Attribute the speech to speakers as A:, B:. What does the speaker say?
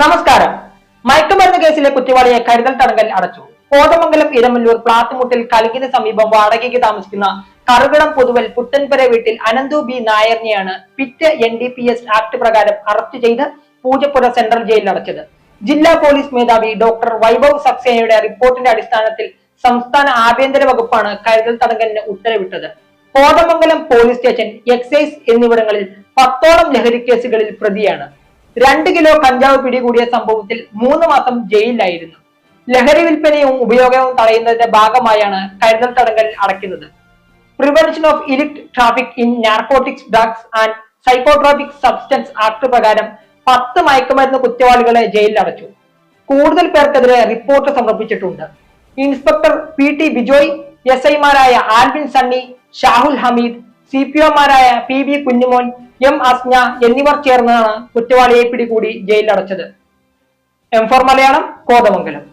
A: നമസ്കാരം. മയക്കുമരുന്ന് കേസിലെ കുറ്റവാളിയെ കരുതൽ തടങ്കൽ അടച്ചു. കോതമംഗലം ഇരമല്ലൂർ പ്ലാത്തുമുട്ടിൽ കലിങ്ങിന് സമീപം വാടകയ്ക്ക് താമസിക്കുന്ന കറുകടം പൊതുവൽ പുത്തൻപുര വീട്ടിൽ Ananthu B നായറിനെയാണ് PIT N D P S act പ്രകാരം അറസ്റ്റ് ചെയ്ത് പൂജപ്പുര സെൻട്രൽ ജയിലിൽ അടച്ചത്. ജില്ലാ പോലീസ് മേധാവി ഡോക്ടർ വൈഭവ് സക്സേനയുടെ റിപ്പോർട്ടിന്റെ അടിസ്ഥാനത്തിൽ സംസ്ഥാന ആഭ്യന്തര വകുപ്പാണ് കരുതൽ തടങ്കലിന് ഉത്തരവിട്ടത്. കോതമംഗലം പോലീസ് സ്റ്റേഷൻ എക്സൈസ് എന്നിവിടങ്ങളിൽ പത്തോളം ലഹരി കേസുകളിൽ പ്രതിയാണ്. രണ്ട് കിലോ കഞ്ചാവ് പിടികൂടിയ സംഭവത്തിൽ മൂന്ന് മാസം ജയിലിലായിരുന്നു. ലഹരി വിൽപ്പനയും ഉപയോഗവും തടയുന്നതിന്റെ ഭാഗമായാണ് കരുതൽ തടങ്കൽ അടയ്ക്കുന്നത്. Prevention of illicit traffic in narcotics drugs and psychotropic substance act പ്രകാരം പത്ത് മയക്കുമരുന്ന് കുറ്റവാളികളെ ജയിലിൽ അടച്ചു കൂടുതൽ പേർക്കെതിരെ റിപ്പോർട്ട് സമർപ്പിച്ചിട്ടുണ്ട്. Inspector P T Bijoy S ഐമാരായ Alvin Sunny Shahul Hameed C P ഒമാരായ P B Kunjumon M Asna എന്നിവർ ചേർന്നാണ് കുറ്റവാളിയെ പിടികൂടി ജയിലിലടച്ചത്. M four Malayalam Kothamangalam.